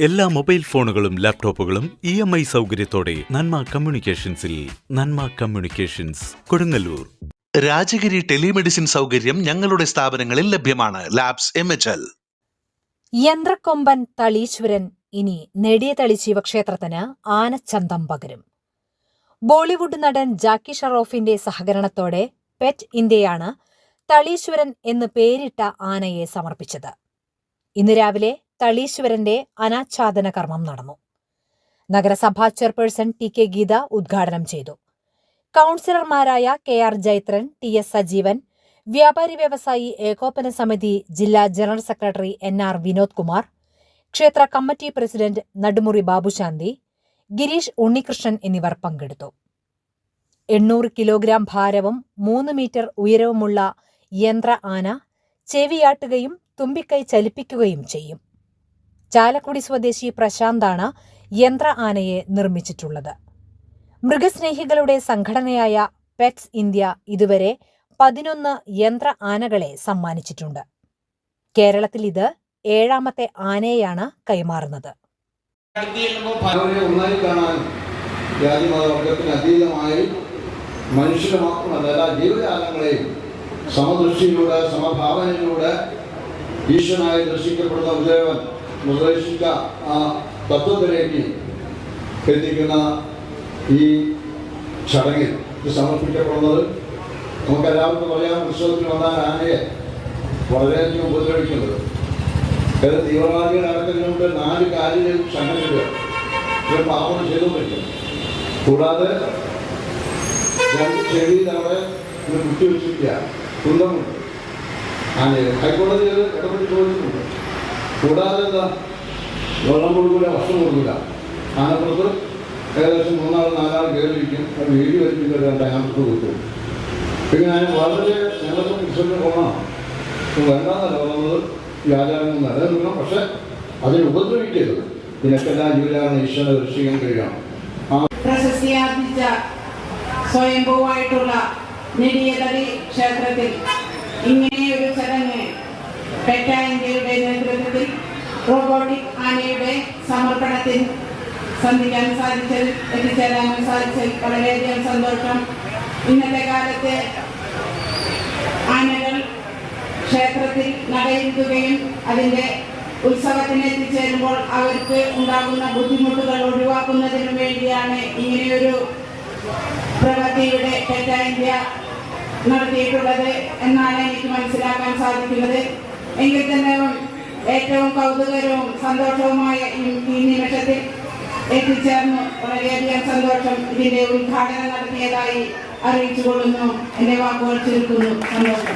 എല്ലാ മൊബൈൽ ഫോണുകളും ലാപ്ടോപ്പുകളും ഇ എം ഐ സൗകര്യത്തോടെ നന്മ കമ്മ്യൂണിക്കേഷൻസിൽ നന്മ കമ്മ്യൂണിക്കേഷൻസ് കൊടുങ്ങല്ലൂർ. രാജഗിരി ടെലിമെഡിസിൻ സൗകര്യം ഞങ്ങളുടെ സ്ഥാപനങ്ങളിൽ ലഭ്യമാണ്. Labs M H L. യന്ത്രക്കൊമ്പൻ തളീശ്വരൻ ഇനി നെടിയ തളി ശിവക്ഷേത്രത്തിന് ആനച്ചന്തം പകരും. ബോളിവുഡ് നടൻ ജാക്കി ഷറോഫിന്റെ സഹകരണത്തോടെ പെറ്റ് ഇന്ത്യയാണ് തളീശ്വരൻ എന്ന് പേരിട്ട ആനയെ സമർപ്പിച്ചത്. ഇന്ന് രാവിലെ തളീശ്വരന്റെ അനാച്ഛാദന കർമ്മം നടന്നു. നഗരസഭാ ചെയർപേഴ്സൺ ടി കെ ഗീത ഉദ്ഘാടനം ചെയ്തു. കൗൺസിലർമാരായ K R Jaithran T S Sajeevan വ്യാപാരി വ്യവസായി ഏകോപന സമിതി ജില്ലാ general secretary N R Vinod Kumar ക്ഷേത്ര കമ്മിറ്റി പ്രസിഡന്റ് നടുമുറി ബാബുശാന്തി ഗിരീഷ് ഉണ്ണികൃഷ്ണൻ എന്നിവർ പങ്കെടുത്തു. എണ്ണൂറ് കിലോഗ്രാം ഭാരവും മൂന്ന് മീറ്റർ ഉയരവുമുള്ള യന്ത്ര ആന ചെവിയാട്ടുകയും തുമ്പിക്കൈ ചലിപ്പിക്കുകയും ചെയ്യും. ചാലക്കുടി സ്വദേശി പ്രശാന്താണ് യന്ത്ര ആനയെ നിർമ്മിച്ചിട്ടുള്ളത്. മൃഗസ്നേഹികളുടെ സംഘടനയായ പെറ്റ്സ് ഇന്ത്യ ഇതുവരെ പതിനൊന്ന് യന്ത്ര ആനകളെ സമ്മാനിച്ചിട്ടുണ്ട്. കേരളത്തിൽ ഇത് ഏഴാമത്തെ ആനയെയാണ് കൈമാറുന്നത്. മനുഷ്യരെ സമദൃഷ്ടിയിലൂടെ സമഭാവനയിലൂടെ ഈശ്വരനായി ദർശിക്കപ്പെടുന്ന ഉദയവൻ നിർദ്ദേശിച്ച ആ തത്വത്തിലേക്ക് എത്തിക്കുന്ന ഈ ചടങ്ങിൽ സമർപ്പിക്കപ്പെടുന്നത് നമുക്കെല്ലാവർക്കും പറയാം ഉത്സവത്തിൽ വന്നാൽ ആനയെ വളരെയധികം ഉപദ്രവിക്കുന്നത്. ഏത് തീവ്രവാദികൾ നടക്കുന്നതിന് മുമ്പ് നാല് കാലിലെ സംഘടിക്കുക ഇവർ പാവം ചെയ്തു പറ്റും കൂടാതെ രണ്ട് ചെവിയിൽ അവിടെ ഇവർ കുത്തിവെച്ചിരിക്കുക കുന്തമുണ്ട്. ആനയെ. ഹൈക്കോടതി അത് ഇടപെട്ട് ചോദിച്ചിട്ടുണ്ട്. കൂടാതെ എന്താ? വെള്ളം കൊടുക്കില്ല ഭക്ഷണം കൊടുക്കില്ല ആനപ്പുറത്ത് ഏകദേശം മൂന്നാൾ നാലാൾ കയറിയിരിക്കും അത് വീട് വരുത്തിയിട്ട് രണ്ട് ആനപ്പുറത്ത് കൊടുക്കും. പിന്നെ ഞാൻ വളരെ ഞങ്ങൾക്ക് വിശ്വസിച്ച് പോകണം വേണ്ടാന്നല്ല പറഞ്ഞത് ആചാരങ്ങൾ നിലനിൽക്കണം പക്ഷെ അതിനെ ഉപദ്രവിക്കരുത്. ഇതിനൊക്കെല്ലാം ജീവനാണ് ഈശ്വരനെ ദർശിക്കാൻ കഴിയണം. പ്രശസ്തിയാർജിച്ച സ്വയംഭൂവായിട്ടുള്ള നെടിയതടി ക്ഷേത്രത്തിൽ ഇങ്ങനെയൊരു ചടങ്ങ് പെറ്റ ഇന്ത്യയുടെ നേതൃത്വത്തിൽ റോബോട്ടിക് ആനയുടെ സമർപ്പണത്തിൽ സന്ധിക്കാൻ സാധിച്ചതിൽ എത്തിച്ചേരാൻ സാധിച്ചതിൽ വളരെയധികം സന്തോഷം. ഇന്നത്തെ കാലത്ത് ആനകൾ ക്ഷേത്രത്തിൽ നടയിരുത്തുകയും അതിന്റെ ഉത്സവത്തിന് എത്തിച്ചേരുമ്പോൾ അവർക്ക് ഉണ്ടാകുന്ന ബുദ്ധിമുട്ടുകൾ ഒഴിവാക്കുന്നതിനു വേണ്ടിയാണ് ഇങ്ങനെയൊരു പ്രവൃത്തിയുടെ പെറ്റ ഇന്ത്യ നടത്തിയിട്ടുള്ളത് എന്നാണ് എനിക്ക് മനസ്സിലാക്കാൻ സാധിക്കുന്നത്. എങ്കിൽ തന്നെ ഏറ്റവും കൗതുകരവും സന്തോഷവുമായ ഈ- നിമിഷത്തിൽ എത്തിച്ചേർന്നു. വളരെയധികം സന്തോഷം ഇതിന്റെ ഉദ്ഘാടനം നടത്തിയതായി അറിയിച്ചു കൊള്ളുന്നു എന്റെ വാക്കുകൾ ചുരുക്കുന്നു. സന്തോഷം.